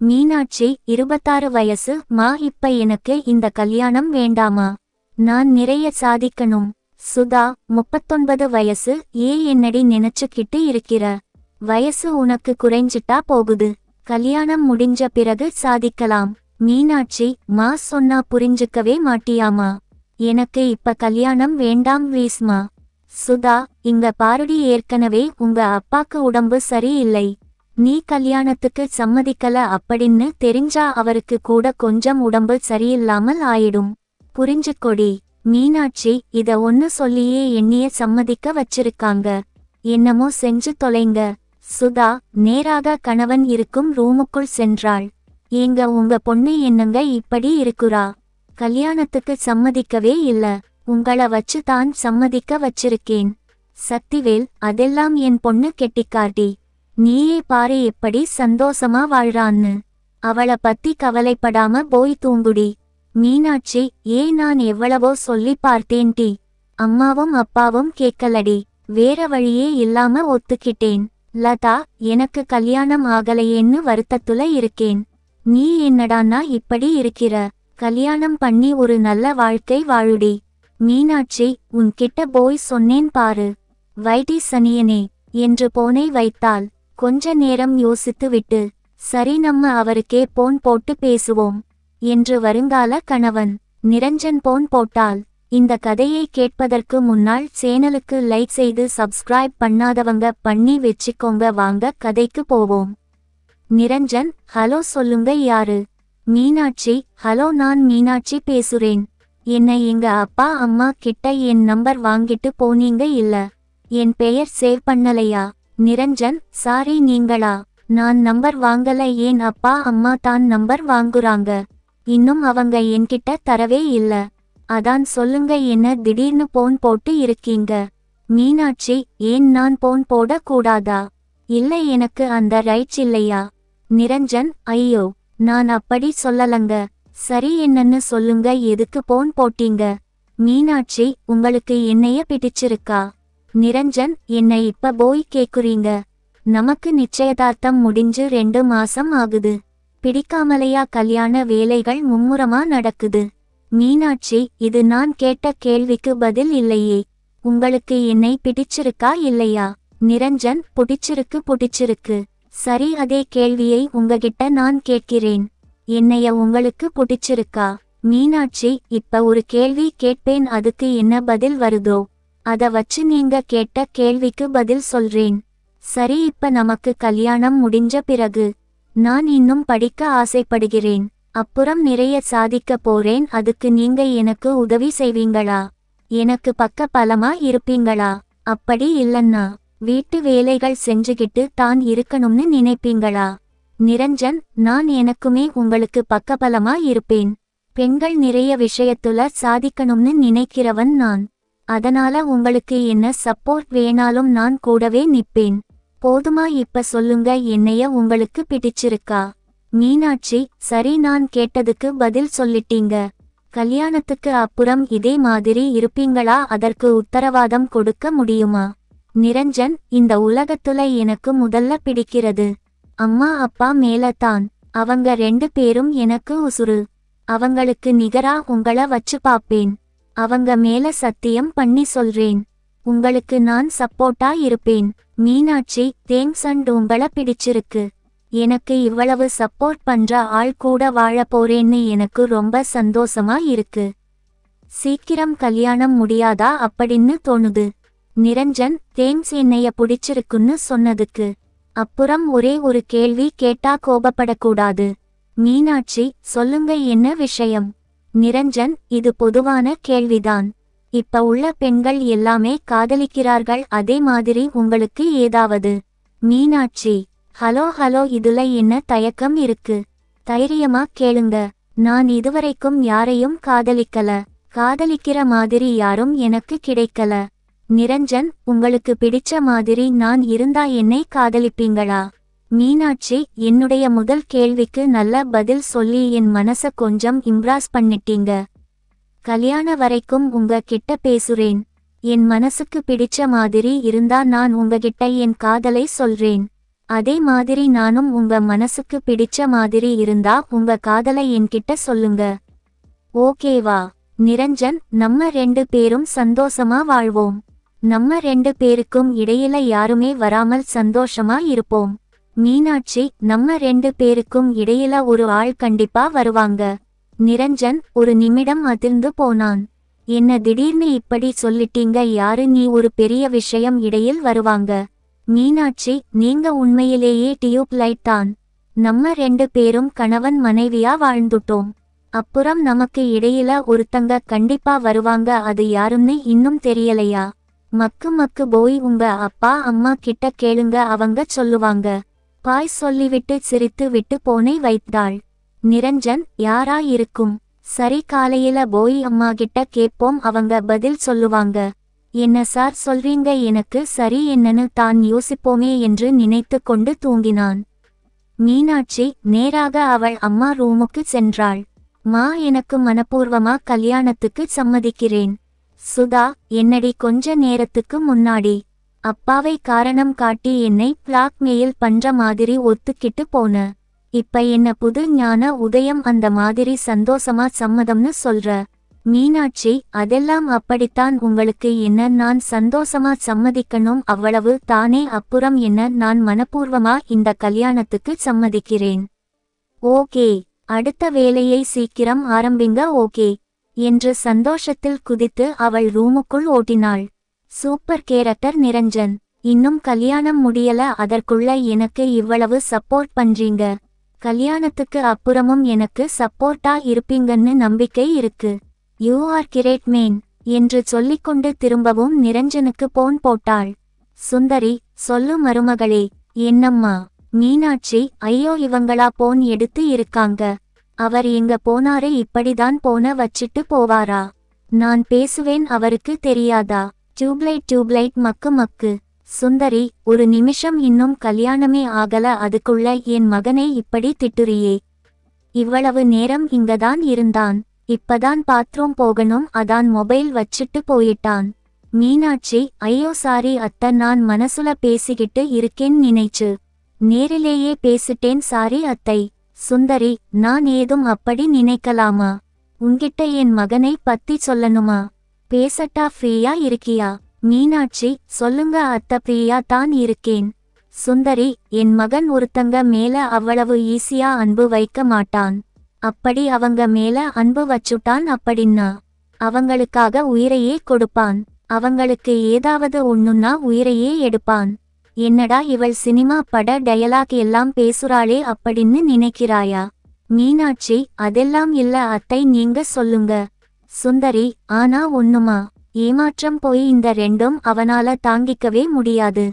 மீனாட்சி இருபத்தாறு வயசு. மா இப்ப எனக்கு இந்த கல்யாணம் வேண்டாமா? நான் நிறைய சாதிக்கணும். சுதா முப்பத்தொன்பது வயசு. ஏ என்னடி நினைச்சுக்கிட்டு இருக்கிற? வயசு உனக்கு குறைஞ்சிட்டா போகுது. கல்யாணம் முடிஞ்ச பிறகு சாதிக்கலாம். மீனாட்சி மா சொன்னா புரிஞ்சுக்கவே மாட்டியாமா? எனக்கு இப்ப கல்யாணம் வேண்டாம் வீஸ்மா சுதா இங்க பாருடி ஏற்கனவே உங்க அப்பாக்கு உடம்பு சரியில்லை. நீ கல்யாணத்துக்கு சம்மதிக்கல அப்படின்னு தெரிஞ்சா அவருக்கு கூட கொஞ்சம் உடம்பு சரியில்லாமல் ஆயிடும். புரிஞ்சுக்கொடி. மீனாட்சி இத ஒன்னு சொல்லியே எண்ணிய சம்மதிக்க வச்சிருக்காங்க. என்னமோ செஞ்சு தொலைங்க. சுதா நேராக கணவன் இருக்கும் ரூமுக்குள் சென்றாள். ஏங்க உங்க பொண்ணு என்னங்க இப்படி இருக்குறா? கல்யாணத்துக்கு சம்மதிக்கவே இல்ல. உங்கள வச்சு தான் சம்மதிக்க வச்சிருக்கேன். சக்திவேல் அதெல்லாம் என் பொண்ணு கெட்டிக்காட்டி நீயே பாரு எப்படி சந்தோஷமா வாழ்றான்னு. அவள பத்தி கவலைப்படாம போய் தூங்குடி. மீனாட்சி ஏன் நான் எவ்வளவோ சொல்லி பார்த்தேன் டி. அம்மாவும் அப்பாவும் கேட்கலடி. வேற வழியே இல்லாம ஒத்துக்கிட்டேன். லதா எனக்கு கல்யாணம் ஆகலையேன்னு வருத்தத்துல இருக்கேன். நீ என்னடான்னா இப்படி இருக்கிற. கல்யாணம் பண்ணி ஒரு நல்ல வாழ்க்கை வாழுடி. மீனாட்சி உன்கிட்ட போய் சொன்னேன் பாரு. வைட்டி சனியனே என்று போனை வைத்தாள். கொஞ்ச நேரம் யோசித்து விட்டு சரி நம்ம அவருக்கே போன் போட்டு பேசுவோம் என்று வருங்கால கணவன் நிரஞ்சன் போன் போட்டால் இந்த கதையை கேட்பதற்கு முன்னால் சேனலுக்கு லைக் செய்து சப்ஸ்கிரைப் பண்ணாதவங்க பண்ணி வச்சுக்கோங்க வாங்க கதைக்கு போவோம். நிரஞ்சன் ஹலோ சொல்லுங்க யாரு? மீனாட்சி ஹலோ நான் மீனாட்சி பேசுறேன். என்னை எங்க அப்பா அம்மா கிட்ட என் நம்பர் வாங்கிட்டு போனீங்க இல்ல? என் பெயர் சேவ் பண்ணலையா? நிரஞ்சன் சாரி நீங்களா? நான் நம்பர் வாங்கல ஏன் அப்பா அம்மா தான் நம்பர் வாங்குறாங்க. இன்னும் அவங்க என்கிட்ட தரவே இல்ல. அதான் சொல்லுங்க என்ன திடீர்னு போன் போட்டு இருக்கீங்க? மீனாட்சி ஏன் நான் போன் போட கூடாதா? இல்ல எனக்கு அந்த ரைட்ஸ் இல்லையா? நிரஞ்சன் ஐயோ நான் அப்படி சொல்லலங்க. சரி என்னன்னு சொல்லுங்க எதுக்கு போன் போட்டீங்க? மீனாட்சி உங்களுக்கு என்னைய பிடிச்சிருக்கா? நிரஞ்சன் என்னை இப்ப போய் கேக்குறீங்க? நமக்கு நிச்சயதார்த்தம் முடிஞ்சு ரெண்டு மாசம் ஆகுது. பிடிக்காமலையா கல்யாண வேலைகள் மும்முரமா நடக்குது. மீனாட்சி இது நான் கேட்ட கேள்விக்கு பதில் இல்லையே. உங்களுக்கு என்னை பிடிச்சிருக்கா இல்லையா? நிரஞ்சன் புடிச்சிருக்கு புடிச்சிருக்கு. சரி அதே கேள்வியை உங்ககிட்ட நான் கேட்கிறேன். என்னைய உங்களுக்கு புடிச்சிருக்கா? மீனாட்சி இப்ப ஒரு கேள்வி கேட்பேன் அதுக்கு என்ன பதில் வருதோ? அத வச்சு நீங்க கேட்ட கேள்விக்கு பதில் சொல்றேன். சரி இப்ப நமக்கு கல்யாணம் முடிஞ்ச பிறகு நான் இன்னும் படிக்க ஆசைப்படுகிறேன். அப்புறம் நிறைய சாதிக்க போறேன். அதுக்கு நீங்க எனக்கு உதவி செய்வீங்களா? எனக்கு பக்க பலமா இருப்பீங்களா? அப்படி இல்லன்னா வீட்டு வேலைகள் செஞ்சுகிட்டு தான் இருக்கணும்னு நினைப்பீங்களா? நிரஞ்சன் நான் எனக்குமே உங்களுக்கு பக்கபலமா இருப்பேன். பெண்கள் நிறைய விஷயத்துல சாதிக்கணும்னு நினைக்கிறவன் நான். அதனால உங்களுக்கு என்ன சப்போர்ட் வேணாலும் நான் கூடவே நிப்பேன். போதுமா இப்ப சொல்லுங்க என்னைய உங்களுக்கு பிடிச்சிருக்கா? மீனாட்சி சரி நான் கேட்டதுக்கு பதில் சொல்லிட்டீங்க. கல்யாணத்துக்கு அப்புறம் இதே மாதிரி இருப்பீங்களா? அதற்கு உத்தரவாதம் கொடுக்க முடியுமா? நிரஞ்சன் இந்த உலகத்துல எனக்கு முதல்ல பிடிக்கிறது. அம்மா அப்பா மேலத்தான். அவங்க ரெண்டு பேரும் எனக்கு உசுரு அவங்களுக்கு நிகரா உங்கள வச்சு பாப்பேன் அவங்க மேல சத்தியம் பண்ணி சொல்றேன். உங்களுக்கு நான் சப்போர்ட்டா இருப்பேன். மீனாட்சி தேங்க்ஸ் அண்ட் உங்கள பிடிச்சிருக்கு. எனக்கு இவ்வளவு சப்போர்ட் பண்ற ஆள் கூட வாழ போறேன்னு எனக்கு ரொம்ப சந்தோஷமா இருக்கு. சீக்கிரம் கல்யாணம் முடியாதா? அப்படின்னு தோணுது. நிரஞ்சன் தேங்க்ஸ் என்னைய பிடிச்சிருக்குன்னு சொன்னதுக்கு. அப்புறம் ஒரே ஒரு கேள்வி கேட்டா கோபப்படக்கூடாது. மீனாட்சி சொல்லுங்க என்ன விஷயம்? நிரஞ்சன் இது பொதுவான கேள்விதான். இப்ப உள்ள பெண்கள் எல்லாமே காதலிக்கிறார்கள் அதே மாதிரி உங்களுக்கு ஏதாவது? மீனாட்சி ஹலோ ஹலோ இதுல என்ன தயக்கம் இருக்கு? தைரியமா கேளுங்க. நான் இதுவரைக்கும் யாரையும் காதலிக்கல. காதலிக்கிற மாதிரி யாரும் எனக்கு கிடைக்கல. நிரஞ்சன் உங்களுக்கு பிடிச்ச மாதிரி நான் இருந்தா என்னை காதலிப்பீங்களா? மீனாட்சி என்னுடைய முதல் கேள்விக்கு நல்ல பதில் சொல்லி என் மனச கொஞ்சம் இம்ப்ராஸ் பண்ணிட்டீங்க. கல்யாண வரைக்கும் உங்க கிட்ட பேசுறேன். என் மனசுக்கு பிடிச்ச மாதிரி இருந்தா நான் உங்ககிட்ட என் காதலை சொல்றேன். அதே மாதிரி நானும் உங்க மனசுக்கு பிடிச்ச மாதிரி இருந்தா உங்க காதலை என்கிட்ட சொல்லுங்க. ஓகேவா? நிரஞ்சன் நம்ம ரெண்டு பேரும் சந்தோஷமா வாழ்வோம். நம்ம ரெண்டு பேருக்கும் இடையில யாருமே வராமல் சந்தோஷமா இருப்போம். மீனாட்சி நம்ம ரெண்டு பேருக்கும் இடையில ஒரு ஆள் கண்டிப்பா வருவாங்க. நிரஞ்சன் ஒரு நிமிடம் அதிர்ந்து போனான். என்ன திடீர்னு இப்படி சொல்லிட்டீங்க? யாரு? நீ ஒரு பெரிய விஷயம் இடையில் வருவாங்க. மீனாட்சி நீங்க உண்மையிலேயே டியூப் லைட் தான். நம்ம ரெண்டு பேரும் கணவன் மனைவியா வாழ்ந்துட்டோம். அப்புறம் நமக்கு இடையில ஒருத்தங்க கண்டிப்பா வருவாங்க. அது யாருன்னு இன்னும் தெரியலையா? மக்கு மக்கு போய் உங்க அப்பா அம்மா கிட்ட கேளுங்க. அவங்க சொல்லுவாங்க. பாய் சொல்லிவிட்டு சிரித்து விட்டு போனை வைத்தாள். நிரஞ்சன் யாராயிருக்கும்? சரி காலையில போய் அம்மா கிட்ட கேட்போம் அவங்க பதில் சொல்லுவாங்க. என்ன சார் சொல்றீங்க? எனக்கு சரி என்னன்னு தான் யோசிப்போமே என்று நினைத்து கொண்டு தூங்கினான். மீனாட்சி நேராக அவள் அம்மா ரூமுக்கு சென்றாள். மா எனக்கு மனப்பூர்வமா கல்யாணத்துக்கு சம்மதிக்கிறேன். சுதா என்னடி கொஞ்ச நேரத்துக்கு முன்னாடி. அப்பாவை காரணம் காட்டி என்னை பிளாக்மெயில் பண்ற மாதிரி ஒத்துக்கிட்டு போன. இப்ப என்ன புது ஞான உதயம் அந்த மாதிரி சந்தோஷமா சம்மதம்னு சொல்ற. மீனாட்சி அதெல்லாம் அப்படித்தான் உங்களுக்கு என்ன நான் சந்தோஷமா சம்மதிக்கணும் அவ்வளவு தானே அப்புறம் என்ன நான் மனப்பூர்வமா இந்த கல்யாணத்துக்கு சம்மதிக்கிறேன். ஓகே அடுத்த வேலையை சீக்கிரம் ஆரம்பிங்க ஓகே என்று சந்தோஷத்தில் குதித்து அவள் ரூமுக்குள் ஓட்டினாள். Super character Niranjan. இன்னும் கல்யாணம் முடியல அதற்குள்ள எனக்கு இவ்வளவு சப்போர்ட் பண்றீங்க. கல்யாணத்துக்கு அப்புறமும் எனக்கு சப்போர்ட்டா இருப்பீங்கன்னு நம்பிக்கை இருக்கு. யூ ஆர் கிரேட் மேன் என்று சொல்லிக்கொண்டு திரும்பவும் நிரஞ்சனுக்கு போன் போட்டாள். சுந்தரி சொல்லு மருமகளே என்னம்மா? மீனாட்சி ஐயோ இவங்களா போன் எடுத்து இருக்காங்க. அவர் எங்க போனாரு இப்படிதான் போன வச்சிட்டு போவாரா? நான் பேசுவேன் அவருக்கு தெரியாதா? டியூப்லைட் டியூப்லைட் மக்கு மக்கு. சுந்தரி ஒரு நிமிஷம் இன்னும் கல்யாணமே ஆகல அதுக்குள்ள என் மகனை இப்படி திட்டுறியே. இவ்வளவு நேரம் இங்கதான் இருந்தான். இப்பதான் பாத்ரூம் போகணும் அதான் மொபைல் வச்சிட்டு போயிட்டான். மீனாட்சி ஐயோ சாரி அத்த நான் மனசுல பேசிக்கிட்டு இருக்கேன் நினைச்சு. நேரிலேயே பேசிட்டேன் சாரி அத்தை. சுந்தரி நான் ஏதும் அப்படி நினைக்கலாமா? உன்கிட்ட என் மகனை பத்தி சொல்லணுமா? பேசட்டா ஃப்ரீயா இருக்கியா? மீனாட்சி சொல்லுங்க அத்த ஃப்ரீயா தான் இருக்கேன். சுந்தரி என் மகன் ஒருத்தங்க மேல அவ்வளவு ஈஸியா அன்பு வைக்க மாட்டான். அப்படி அவங்க மேல அன்பு வச்சுட்டான் அப்படின்னா அவங்களுக்காக உயிரையே கொடுப்பான். அவங்களுக்கு ஏதாவது ஒண்ணுன்னா உயிரையே எடுப்பான். என்னடா இவள் சினிமா பட டயலாக் எல்லாம் பேசுறாளே அப்படின்னு நினைக்கிறாயா? மீனாட்சி அதெல்லாம் இல்ல அத்தை நீங்க சொல்லுங்க. சுந்தரி ஆனா ஒண்ணுமா? ஏமாற்றம் போய் இந்த ரெண்டும் அவனால தாங்கிக்கவே முடியாது.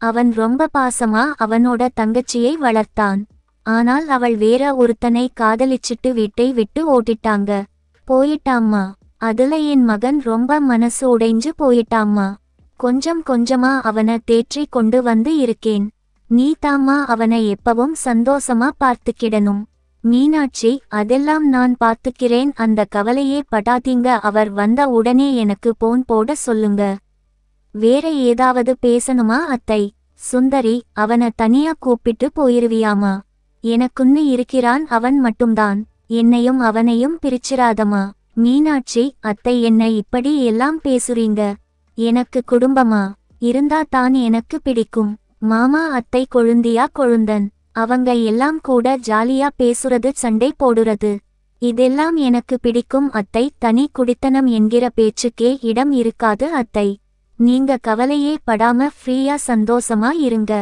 அவன் ரொம்ப பாசமா அவனோட தங்கச்சியை வளர்த்தான். ஆனால் அவள் வேற ஒருத்தனை காதலிச்சிட்டு வீட்டை விட்டு ஓட்டிட்டாங்க. போயிட்டாம்மா. அதுல என் மகன் ரொம்ப மனசு உடைஞ்சு போயிட்டாம்மா. கொஞ்சம் கொஞ்சமா அவனை தேற்றி கொண்டு வந்து இருக்கேன். நீ தாம்மா அவனை எப்பவும் சந்தோஷமா பார்த்துக்கிடணும். மீனாட்சி அதெல்லாம் நான் பார்த்துக்கிறேன். அந்த கவலையே படாதீங்க. அவர் வந்த உடனே எனக்கு போன் போட சொல்லுங்க. வேற ஏதாவது பேசணுமா அத்தை? சுந்தரி அவனை தனியா கூப்பிட்டு போயிருவியாமா? எனக்குன்னு இருக்கிறான் அவன் மட்டும்தான். என்னையும் அவனையும் பிரிச்சிராதமா மீனாட்சி அத்தை என்னை இப்படி எல்லாம் பேசுறீங்க? எனக்கு குடும்பமா? இருந்தா தான் எனக்கு பிடிக்கும். மாமா அத்தை கொழுந்தியா கொழுந்தன். அவங்க எல்லாம் கூட ஜாலியா பேசுறது சண்டை போடுறது. இதெல்லாம் எனக்கு பிடிக்கும் அத்தை. தனி குடித்தனம் என்கிற பேச்சுக்கே இடம் இருக்காது அத்தை. நீங்க கவலையே படாம ஃப்ரீயா சந்தோஷமா இருங்க.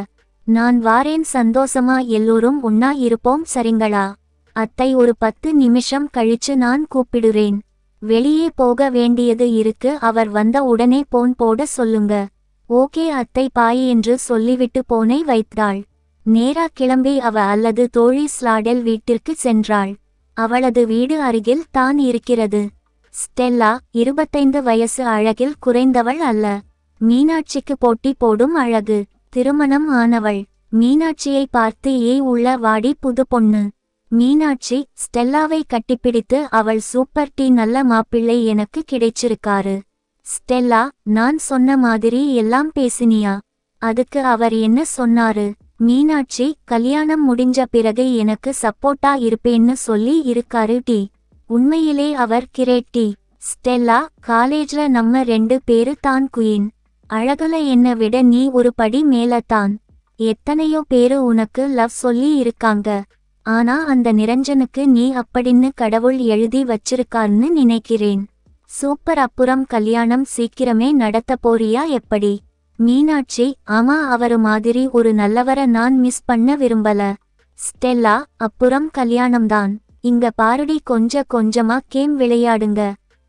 நான் வாரேன் சந்தோஷமா எல்லோரும் ஒன்னா இருப்போம் சரிங்களா? அத்தை ஒரு பத்து நிமிஷம் கழிச்சு நான் கூப்பிடுறேன். வெளியே போக வேண்டியது இருக்கு. அவர் வந்த உடனே போன் போட சொல்லுங்க. ஓகே அத்தை பாய் என்று சொல்லிவிட்டு போனை வைத்தாள். நேரா கிளம்பி அவ அல்லது தோழி ஸ்லாடெல் வீட்டிற்கு சென்றாள். அவளது வீடு அருகில் தான் இருக்கிறது. ஸ்டெல்லா இருபத்தைந்து வயசு அழகில் குறைந்தவள் அல்ல. மீனாட்சிக்கு போட்டி போடும் அழகு திருமணம் ஆனவள். மீனாட்சியை பார்த்து ஏ உள்ள வாடி புது பொண்ணு. மீனாட்சி ஸ்டெல்லாவை கட்டிப்பிடித்து அவள் சூப்பர் டீ நல்ல மாப்பிள்ளை எனக்கு கிடைச்சிருக்காரு. ஸ்டெல்லா நான் சொன்ன மாதிரி எல்லாம் பேசினியா? அதுக்கு அவர் என்ன சொன்னாரு? மீனாட்சி கல்யாணம் முடிஞ்ச பிறகு எனக்கு சப்போர்ட்டா இருப்பேன்னு சொல்லி இருக்காரு டி. உண்மையிலே அவர் கிரேட் டி. ஸ்டெல்லா காலேஜ்ல நம்ம ரெண்டு பேரு தான் குயின். அழகுல என்ன விட நீ ஒரு படி மேல தான். எத்தனையோ பேரு உனக்கு லவ் சொல்லி இருக்காங்க. ஆனா அந்த நிரஞ்சனுக்கு நீ அப்படின்னு கடவுள் எழுதி வச்சிருக்கார்னு நினைக்கிறேன். சூப்பர் அப்புறம் கல்யாணம் சீக்கிரமே நடத்த போறியா எப்படி? மீனாட்சி ஆமா அவரு மாதிரி ஒரு நல்லவரை நான் மிஸ் பண்ண விரும்பல. ஸ்டெல்லா அப்புறம் கல்யாணம்தான். இங்க பாருடி கொஞ்ச கொஞ்சமா கேம் விளையாடுங்க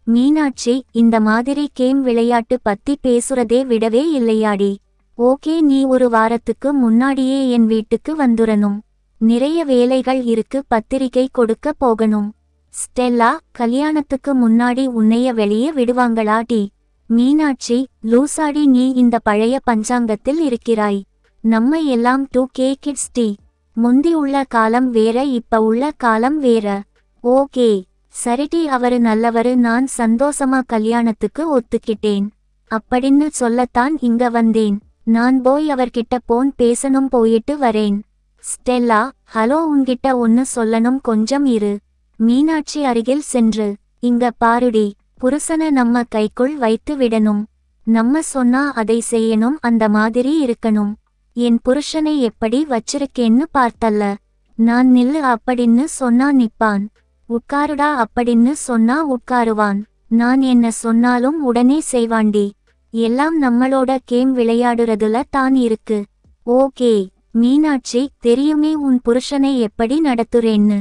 மீனாட்சி இந்த மாதிரி கேம் விளையாட்டு பத்தி பேசுறதே விடவே இல்லையாடி. ஓகே நீ ஒரு வாரத்துக்கு முன்னாடியே என் வீட்டுக்கு வந்துரணும். நிறைய வேலைகள் இருக்கு பத்திரிகை கொடுக்க போகணும். ஸ்டெல்லா கல்யாணத்துக்கு முன்னாடி உன்னைய வெளியே விடுவாங்களா டி மீனாட்சி லூசாடி நீ இந்த பழைய பஞ்சாங்கத்தில் இருக்கிறாய். நம்ம எல்லாம் டூ கே கிட்ஸ் டி முந்தி உள்ள காலம் வேற இப்ப உள்ள காலம் வேற. ஓகே. சரிடி அவரு நல்லவரு நான் சந்தோஷமா கல்யாணத்துக்கு ஒத்துக்கிட்டேன். அப்படின்னு சொல்லத்தான் இங்க வந்தேன். நான் போய் அவர்கிட்ட போன் பேசணும் போயிட்டு வரேன். ஸ்டெல்லா ஹலோ உன்கிட்ட ஒன்னு சொல்லணும் கொஞ்சம் இரு. மீனாட்சி அருகில் சென்று. இங்க பாருடி. புருஷனை நம்ம கைக்குள் வைத்து விடணும். நம்ம சொன்னா அதை செய்யணும் அந்த மாதிரி இருக்கணும். என் புருஷனை எப்படி வச்சிருக்கேன்னு பார்த்தல்ல. நான் நில்லு அப்படின்னு சொன்னா நிப்பான். உட்காருடா அப்படின்னு சொன்னா உட்காருவான். நான் என்ன சொன்னாலும் உடனே செய்வாண்டி. எல்லாம் நம்மளோட கேம் விளையாடுறதுல தான் இருக்கு. ஓகே மீனாட்சி தெரியுமே உன் புருஷனை எப்படி நடத்துறேன்னு.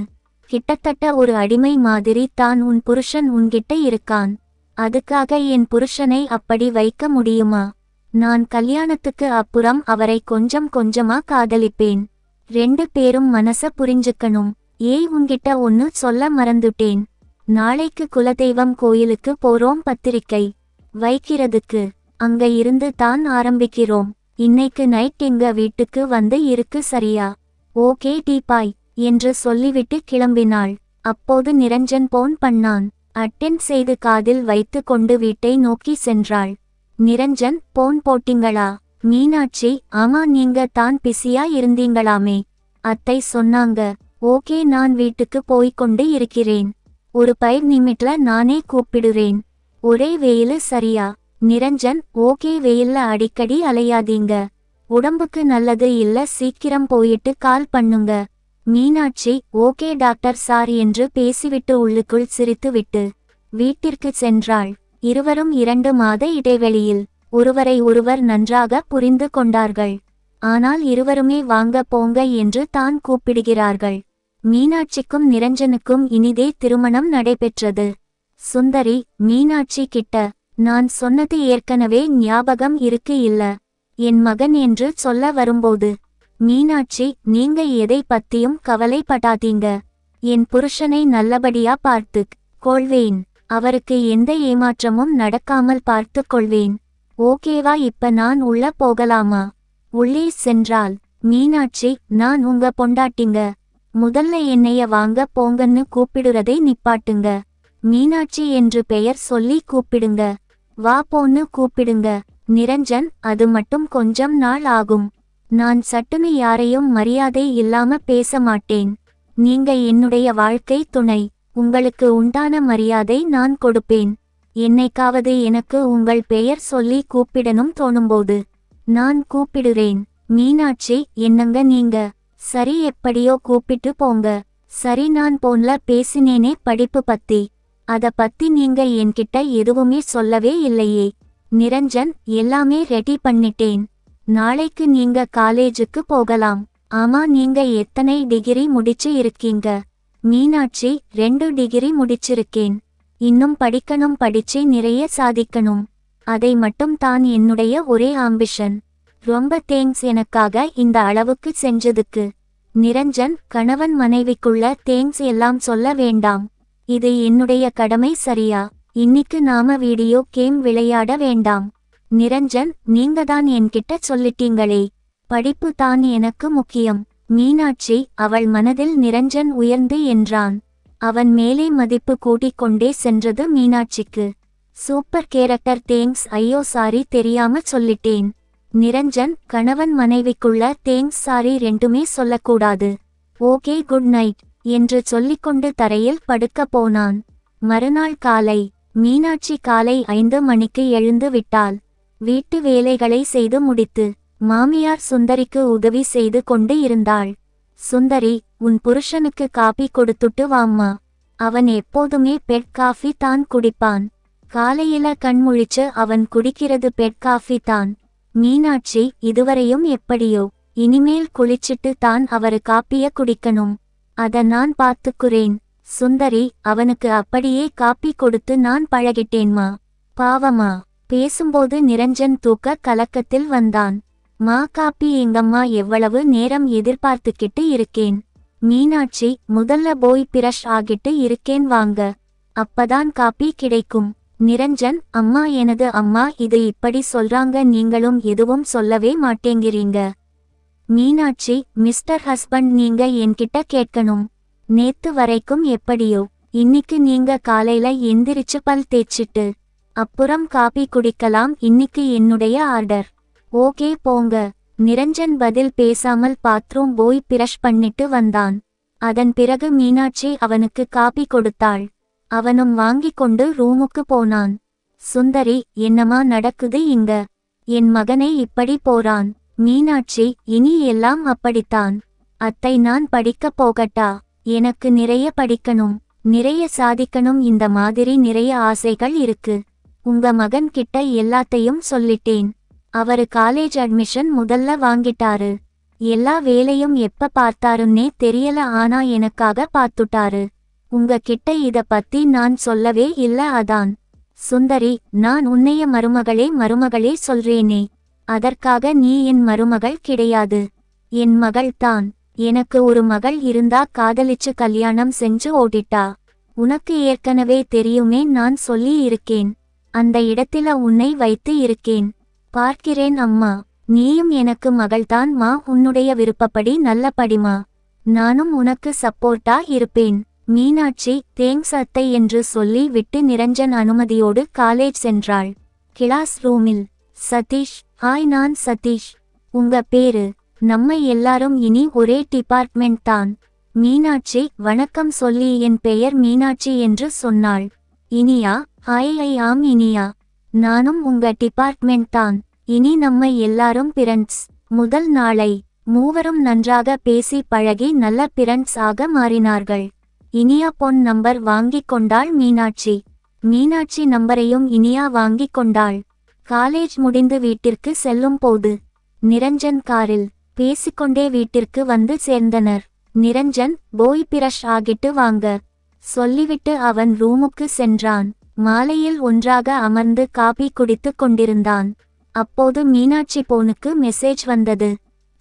கிட்டத்தட்ட ஒரு அடிமை மாதிரி தான் உன் புருஷன் உன்கிட்ட இருக்கான். அதுக்காக என் புருஷனை அப்படி வைக்க முடியுமா? நான் கல்யாணத்துக்கு அப்புறம் அவரை கொஞ்சம் கொஞ்சமா காதலிப்பேன். ரெண்டு பேரும் மனச புரிஞ்சுக்கணும். ஏய் உன்கிட்ட ஒன்னு சொல்ல மறந்துட்டேன். நாளைக்கு குலதெய்வம் கோயிலுக்கு போறோம் பத்திரிக்கை வைக்கிறதுக்கு. அங்க இருந்து தான் ஆரம்பிக்கிறோம். இன்னைக்கு நைட் எங்க வீட்டுக்கு வந்து இருக்கு சரியா? ஓகே டீபாய் என்று சொல்லிவிட்டு கிளம்பினாள். அப்போது நிரஞ்சன் போன் பண்ணான். அட்டென்ட் செய்து காதில் வைத்து கொண்டு வீட்டை நோக்கி சென்றாள். நிரஞ்சன் போன் போட்டீங்களா? மீனாட்சி ஆமா நீங்க தான் பிஸியா இருந்தீங்களாமே? அத்தை சொன்னாங்க. ஓகே நான் வீட்டுக்கு போய்க் கொண்டு இருக்கிறேன். ஒரு பயிர் நிமிட்ல நானே கூப்பிடுறேன். ஒரே வெயிலு சரியா? நிரஞ்சன் ஓகே வெயில்ல அடிக்கடி அலையாதீங்க. உடம்புக்கு நல்லது இல்ல சீக்கிரம் போயிட்டு கால் பண்ணுங்க. மீனாட்சி ஓகே டாக்டர் சார் என்று பேசிவிட்டு உள்ளுக்குள் சிரித்துவிட்டு வீட்டிற்கு சென்றாள். இருவரும் இரண்டு மாத இடைவெளியில் ஒருவரை ஒருவர் நன்றாக புரிந்து கொண்டார்கள். ஆனால் இருவருமே வாங்க போங்க என்று தான் கூப்பிடுகிறார்கள். மீனாட்சிக்கும் நிரஞ்சனுக்கும் இனிதே திருமணம் நடைபெற்றது. சுந்தரி மீனாட்சி கிட்ட நான் சொன்னது ஏற்கனவே ஞாபகம் இருக்கு இல்ல? என் மகன் என்று சொல்ல வரும்போது மீனாட்சி நீங்க எதை பத்தியும் கவலைப்படாதீங்க. என் புருஷனை நல்லபடியா பார்த்துக் கொள்வேன். அவருக்கு எந்த ஏமாற்றமும் நடக்காமல் பார்த்து கொள்வேன். ஓகேவா இப்ப நான் உள்ள போகலாமா? உள்ளே சென்றால் மீனாட்சி நான் உங்க பொண்டாட்டிங்க. முதல்ல என்னைய வாங்க போங்கன்னு கூப்பிடுறதை நிப்பாட்டுங்க. மீனாட்சி என்று பெயர் சொல்லி கூப்பிடுங்க. வா போன்னு கூப்பிடுங்க. நிரஞ்சன் அது மட்டும் கொஞ்சம் நாள் ஆகும். நான் சட்டுன்னு யாரையும் மரியாதை இல்லாம பேச மாட்டேன். நீங்க என்னுடைய வாழ்க்கை துணை. உங்களுக்கு உண்டான மரியாதை நான் கொடுப்பேன். என்னைக்காவது எனக்கு உங்கள் பெயர் சொல்லி கூப்பிடணும் தோணும்போது நான் கூப்பிடுறேன். மீனாட்சி என்னங்க நீங்க? சரி எப்படியோ கூப்பிட்டு போங்க. சரி நான் போன்ல பேசினேனே படிப்பு பத்தி. அத பத்தி நீங்க என்கிட்ட எதுவுமே சொல்லவே இல்லையே. நிரஞ்சன் எல்லாமே ரெடி பண்ணிட்டேன். நாளைக்கு நீங்க காலேஜுக்கு போகலாம். ஆமா நீங்க எத்தனை டிகிரி முடிச்சு இருக்கீங்க? மீனாட்சி ரெண்டு டிகிரி முடிச்சிருக்கேன். இன்னும் படிக்கணும் படிச்சு நிறைய சாதிக்கணும். அதை மட்டும் தான் என்னுடைய ஒரே ஆம்பிஷன் ரொம்ப தேங்க்ஸ் எனக்காக இந்த அளவுக்கு செஞ்சதுக்கு. நிரஞ்சன் கணவன் மனைவிக்குள்ள தேங்க்ஸ் எல்லாம் சொல்ல வேண்டாம். இது என்னுடைய கடமை சரியா? இன்னிக்கு நாம வீடியோ கேம் விளையாட வேண்டாம். நிரஞ்சன் நீங்க தான் என்கிட்ட சொல்லிட்டீங்களே. படிப்பு தான் எனக்கு முக்கியம். மீனாட்சி அவள் மனதில் நிரஞ்சன் உயர்ந்து என்றான். அவன் மேலே மதிப்பு கூட்டிக்கொண்டே சென்றது மீனாட்சிக்கு. Super character thanks. ஐயோ சாரி தெரியாம சொல்லிட்டேன். நிரஞ்சன் கணவன் மனைவிக்குள்ள தேங்க்ஸ் சாரி ரெண்டுமே சொல்லக்கூடாது. ஓகே குட் நைட் என்று சொல்லிக்கொண்டு தரையில் படுக்கப் போனான். மறுநாள் காலை மீனாட்சி காலை ஐந்து மணிக்கு எழுந்து விட்டாள். வீட்டு வேலைகளை செய்து முடித்து மாமியார் சுந்தரிக்கு உதவி செய்து கொண்டு இருந்தாள். சுந்தரி உன் புருஷனுக்கு காபி கொடுத்துட்டு வாம்மா. அவன் எப்போதுமே பெட் காஃபி தான் குடிப்பான். காலையில கண் முழிச்சு அவன் குடிக்கிறது பெட் காஃபி தான். மீனாட்சி இதுவரையும் எப்படியோ இனிமேல் குளிச்சிட்டு தான் அவரு காப்பிய குடிக்கணும். அத நான் பார்த்துக்குறேன். சுந்தரி அவனுக்கு அப்படியே காப்பி கொடுத்து நான் பழகிட்டேன்மா. பாவமா. பேசும்போது நிரஞ்சன் தூக்க கலக்கத்தில் வந்தான். மா காப்பி எங்கம்மா எவ்வளவு நேரம் எதிர்பார்த்துக்கிட்டு இருக்கேன். மீனாட்சி முதல்ல போய் பிரஷ் ஆகிட்டு இருக்கேன் வாங்க. அப்பதான் காப்பி கிடைக்கும் நிரஞ்சன் அம்மா எனது அம்மா இது இப்படி சொல்றாங்க நீங்களும் எதுவும் சொல்லவே மாட்டேங்கிறீங்க. மீனாட்சி மிஸ்டர் ஹஸ்பண்ட் நீங்க என்கிட்ட கேட்கணும். நேத்து வரைக்கும் எப்படியோ இன்னிக்கு நீங்க காலையில எந்திரிச்சு பல் தேய்ச்சிட்டு அப்புறம் காபி குடிக்கலாம். இன்னிக்கு என்னுடைய ஆர்டர். ஓகே போங்க. நிரஞ்சன் பதில் பேசாமல் பாத்ரூம் போய் பிரஷ் பண்ணிட்டு வந்தான். அதன் பிறகு மீனாட்சி அவனுக்கு காபி கொடுத்தாள். அவனும் வாங்கிக் கொண்டு ரூமுக்கு போனான். சுந்தரி என்னமா நடக்குது இங்க? என் மகனை இப்படி போறான். மீனாட்சி இனி எல்லாம் அப்படித்தான். அத்தை நான் படிக்கப் போகட்டா? எனக்கு நிறைய படிக்கணும். நிறைய சாதிக்கணும். இந்த மாதிரி நிறைய ஆசைகள் இருக்கு. உங்க மகன் கிட்ட எல்லாத்தையும் சொல்லிட்டேன். அவரு காலேஜ் அட்மிஷன் முதல்ல வாங்கிட்டாரு. எல்லா வேலையும் எப்ப பார்த்தாருன்னே தெரியல ஆனா எனக்காக பார்த்துட்டாரு. உங்க கிட்ட இத பத்தி நான் சொல்லவே இல்ல அதான். சுந்தரி நான் உன்னைய மருமகளே மருமகளே சொல்றேனே. அதற்காக நீ என் மருமகள் கிடையாது. என் மகள் தான். எனக்கு ஒரு மகள் இருந்தா காதலிச்சு கல்யாணம் செஞ்சு ஓடிட்டா. உனக்கு ஏற்கனவே தெரியுமே நான் சொல்லி இருக்கேன். அந்த இடத்தில உன்னை வைத்து இருக்கேன். பார்க்கிறேன் அம்மா நீயும் எனக்கு மகள்தான் மா உன்னுடைய விருப்பப்படி நல்ல படிமா. நானும் உனக்கு சப்போர்ட்டா இருப்பேன். மீனாட்சி தேங்க்ஸ் அத்தை என்று சொல்லி விட்டு நிரஞ்சன் அனுமதியோடு காலேஜ் சென்றாள். கிளாஸ் ரூமில் சதீஷ் ஹாய் நான் சதீஷ். உங்க பேரு? நம்ம எல்லாரும் இனி ஒரே டிபார்ட்மெண்ட் தான். மீனாட்சி வணக்கம் சொல்லி என் பெயர் மீனாட்சி என்று சொன்னாள். இனியா ஹாய் ஐ ஆம் இனியா நானும் உங்க டிபார்ட்மெண்ட் தான். இனி நம்ம எல்லாரும் பிரண்ட்ஸ் முதல் நாளை மூவரும் நன்றாக பேசி பழகி நல்ல பிரண்ட்ஸ் ஆக மாறினார்கள். இனியா பொன் நம்பர் வாங்கிக் கொண்டாள் மீனாட்சி. மீனாட்சி நம்பரையும் இனியா வாங்கிக் கொண்டாள். காலேஜ் முடிந்து வீட்டிற்கு செல்லும் போது நிரஞ்சன் காரில் பேசிக்கொண்டே வீட்டிற்கு வந்து சேர்ந்தனர். நிரஞ்சன் போய் பிரஷ் ஆகிட்டு வாங்க. சொல்லிவிட்டு அவன் ரூமுக்கு சென்றான். மாலையில் ஒன்றாக அமர்ந்து காபி குடித்துக் கொண்டிருந்தான். அப்போது மீனாட்சி போனுக்கு மெசேஜ் வந்தது.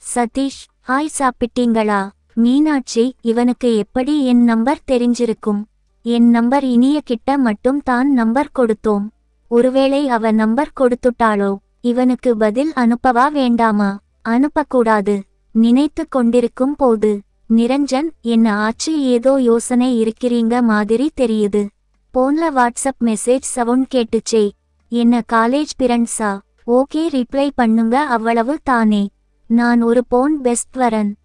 சதீஷ் ஹாய் சாப்பிட்டீங்களா? மீனாட்சி இவனுக்கு எப்படி என் நம்பர் தெரிஞ்சிருக்கும்? என் நம்பர் இனிய கிட்ட மட்டும் தான் நம்பர் கொடுத்தோம். ஒருவேளை அவ நம்பர் கொடுத்துட்டாளோ? இவனுக்கு பதில் அனுப்பவா வேண்டாமா? அனுப்பக்கூடாது. நினைத்து கொண்டிருக்கும் போது நிரஞ்சன் என்ன ஆச்சு? ஏதோ யோசனை இருக்கிறீங்க மாதிரி தெரியுது. போன்ல வாட்ஸ்அப் மெசேஜ் சவுண்ட் கேட்டுச்சே. என்ன காலேஜ் பிரண்ட்ஸா? ஓகே ரிப்ளை பண்ணுங்க அவ்வளவு தானே. நான் ஒரு போன் பெஸ்ட் வரன்.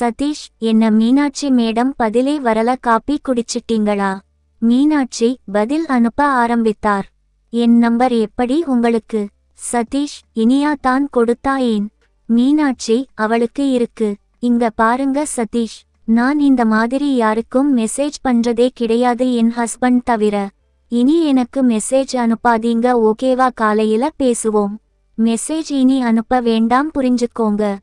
சதீஷ் என்ன மீனாட்சி மேடம் பதிலே வரல காப்பி குடிச்சிட்டீங்களா? மீனாட்சி பதில் அனுப்ப ஆரம்பித்தார். என் நம்பர் எப்படி உங்களுக்கு? சதீஷ் இனியா தான் கொடுத்தா ஏன்? மீனாட்சி அவளுக்கு இருக்கு. இங்க பாருங்க சதீஷ். நான் இந்த மாதிரி யாருக்கும் மெசேஜ் பண்றதே கிடையாது என் ஹஸ்பண்ட் தவிர. இனி எனக்கு மெசேஜ் அனுப்பாதீங்க ஓகேவா காலையில பேசுவோம். மெசேஜ் இனி அனுப்ப வேண்டாம் புரிஞ்சுக்கோங்க.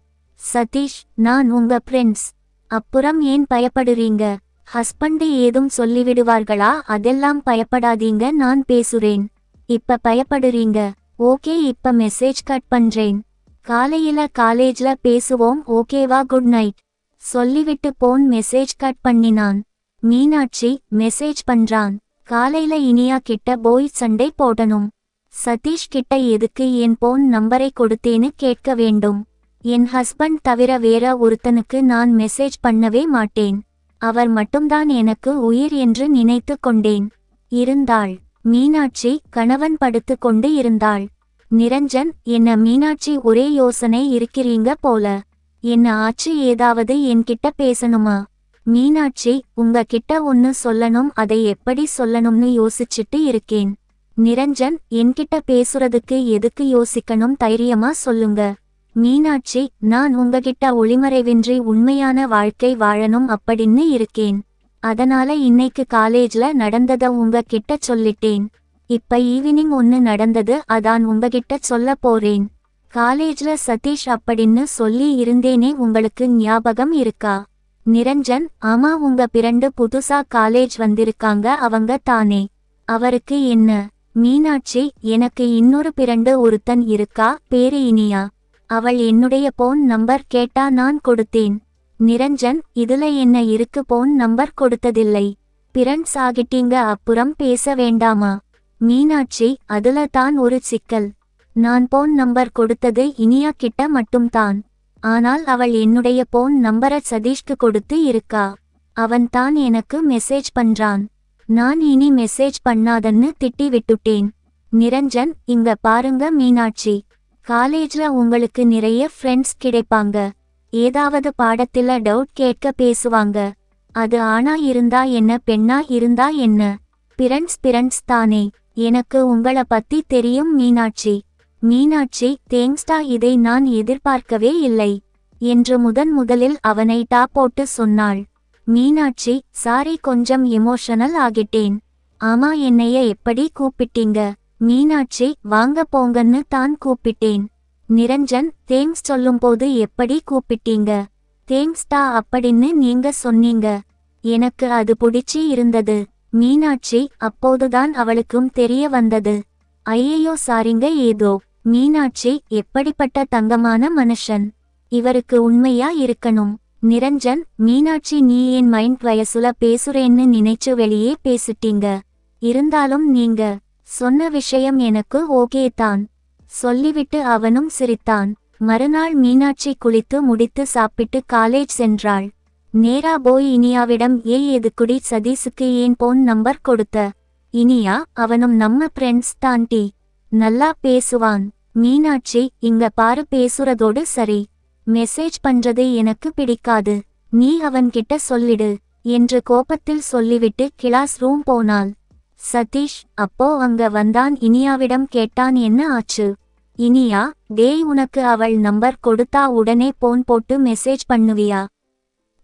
சதீஷ் நான் உங்க ஃப்ரெண்ட்ஸ் அப்புறம் ஏன் பயப்படுறீங்க? ஹஸ்பண்டு ஏதும் சொல்லிவிடுவார்களா? அதெல்லாம் பயப்படாதீங்க நான் பேசுறேன். இப்ப பயப்படுறீங்க? ஓகே இப்ப மெசேஜ் கட் பண்றேன். காலையில காலேஜ்ல பேசுவோம் ஓகேவா குட் நைட் சொல்லிவிட்டு போன் மெசேஜ் கட் பண்ணினான். மீனாட்சி மெசேஜ் பண்றான். காலையில இனியா கிட்ட போய் சண்டை போடணும். சதீஷ் கிட்ட எதுக்கு என் போன் நம்பரை கொடுத்தேன்னு கேட்க வேண்டும். என் ஹஸ்பண்ட் தவிர வேற ஒருத்தனுக்கு நான் மெசேஜ் பண்ணவே மாட்டேன். அவர் மட்டும்தான் எனக்கு உயிர் என்று நினைத்து கொண்டேன். இருந்தாள். மீனாட்சி கணவன் படுத்து கொண்டு இருந்தாள். நிரஞ்சன் என்ன மீனாட்சி ஒரே யோசனை இருக்கிறீங்க போல. என்ன ஆச்சு ஏதாவது என்கிட்ட பேசணுமா? மீனாட்சி உங்க கிட்ட ஒன்னு சொல்லணும் அதை எப்படி சொல்லணும்னு யோசிச்சுட்டு இருக்கேன். நிரஞ்சன் என்கிட்ட பேசுறதுக்கு எதுக்கு யோசிக்கணும் தைரியமா சொல்லுங்க. மீனாட்சி நான் உங்ககிட்ட ஒளிமறைவின்றி உண்மையான வாழ்க்கை வாழணும் அப்படின்னு இருக்கேன். அதனால இன்னைக்கு காலேஜ்ல நடந்தத உங்க கிட்ட சொல்லிட்டேன். இப்ப ஈவினிங் ஒன்னு நடந்தது அதான் உங்ககிட்ட சொல்ல போறேன். காலேஜ்ல சதீஷ் அப்படின்னு சொல்லி இருந்தேனே உங்களுக்கு ஞாபகம் இருக்கா? நிரஞ்சன் ஆமா உங்க பிறண்டு புதுசா காலேஜ் வந்திருக்காங்க அவங்க தானே. அவருக்கு என்ன? மீனாட்சி எனக்கு இன்னொரு பிறண்டு ஒருத்தன் இருக்கா? பேரு இனியா. அவள் என்னுடைய போன் நம்பர் கேட்டா நான் கொடுத்தேன். நிரஞ்சன் இதுல என்ன இருக்கு? Phone number கொடுத்ததில்லை. பிறண்ட்ஸ் ஆகிட்டீங்க அப்புறம் பேச வேண்டாமா? மீனாட்சி அதுல தான் ஒரு சிக்கல். நான் போன் நம்பர் கொடுத்தது இனியா கிட்ட மட்டும்தான் ஆனால் அவள் என்னுடைய போன் நம்பரை சதீஷ்க்கு கொடுத்து இருக்கா. அவன் தான் எனக்கு மெசேஜ் பண்றான். நான் இனி மெசேஜ் பண்ணாதன்னு திட்டி விட்டுட்டேன். நிரஞ்சன் இங்க பாருங்க மீனாட்சி. காலேஜ்ல உங்களுக்கு நிறைய ஃப்ரெண்ட்ஸ் கிடைப்பாங்க. ஏதாவது பாடத்துல டவுட் கேட்க பேசுவாங்க. அது ஆணா இருந்தா என்ன பெண்ணா இருந்தா என்ன? பிரண்ட்ஸ் பிரண்ட்ஸ் தானே. எனக்கு உங்கள பத்தி தெரியும் மீனாட்சி. மீனாட்சி தேங்ஸ்டா இதை நான் எதிர்பார்க்கவே இல்லை என்று முதன் முதலில் அவனை டா போட்டு சொன்னாள். மீனாட்சி சாரி கொஞ்சம் எமோஷனல் ஆகிட்டேன். ஆமா என்னைய எப்படி கூப்பிட்டீங்க? மீனாட்சி வாங்க போங்கன்னு தான் கூப்பிட்டேன். நிரஞ்சன் தேங்க்ஸ் சொல்லும்போது எப்படி கூப்பிட்டீங்க? தேங்க்ஸ்டா அப்படின்னு நீங்க சொன்னீங்க. எனக்கு அது பிடிச்சி இருந்தது. மீனாட்சி அப்போதுதான் அவளுக்கும் தெரிய வந்தது. ஐயையோ சாரிங்க ஏதோ மீனாட்சி எப்படிப்பட்ட தங்கமான மனுஷன்? இவருக்கு உண்மையா இருக்கணும். நிரஞ்சன் மீனாட்சி நீ என் மைண்ட் வயசுல பேசுறேன்னு நினைச்சு வெளியே பேசிட்டீங்க. இருந்தாலும் நீங்க சொன்ன விஷயம் எனக்கு ஓகே தான். சொல்லிவிட்டு அவனும் சிரித்தான். மறுநாள் மீனாட்சி குளித்து முடித்து சாப்பிட்டு காலேஜ் சென்றாள். நேரா போய் இனியாவிடம் ஏ எதுக்குடி சதீஷுக்கு ஏன் போன் நம்பர் கொடுத்த? இனியா அவனும் நம்ம ஃப்ரெண்ட்ஸ் தாண்டி நல்லா பேசுவான். மீனாட்சி இங்க பாரு பேசுறதோடு சரி. மெசேஜ் பண்றது எனக்கு பிடிக்காது. நீ அவன்கிட்ட சொல்லிடு என்று கோபத்தில் சொல்லிவிட்டு கிளாஸ் ரூம் போனாள். சதீஷ் அப்போ அங்க வந்தான் இனியாவிடம் கேட்டான் என்ன ஆச்சு? இனியா டேய் உனக்கு அவள் நம்பர் கொடுத்தா உடனே போன் போட்டு மெசேஜ் பண்ணுவியா?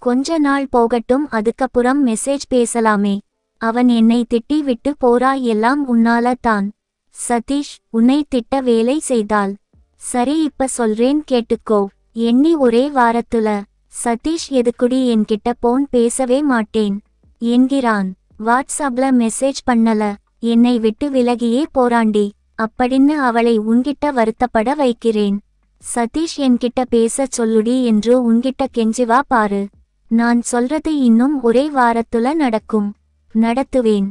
கொஞ்ச நாள் போகட்டும் அதுக்கப்புறம் மெசேஜ் பேசலாமே. அவன் என்னை திட்டி விட்டு போறா எல்லாம் உன்னால தான். சதீஷ் உன்னை திட்ட வேலை செய்தாள் சரி இப்ப சொல்றேன் கேட்டுக்கோ. எண்ணி ஒரே வாரத்துல. சதீஷ் எதுக்குடி என்கிட்ட போன் பேசவே மாட்டேன்? என்கிறான். வாட்ஸ்அப்ல மெசேஜ் பண்ணல. என்னை விட்டு விலகியே போராண்டி அப்படின்னு அவளை உன்கிட்ட வருத்தப்பட வைக்கிறேன். சதீஷ் என்கிட்ட பேச சொல்லுடி என்று உன்கிட்ட கெஞ்சிவா பாரு. நான் சொல்றது இன்னும் ஒரே வாரத்துல நடக்கும். நடத்துவேன்.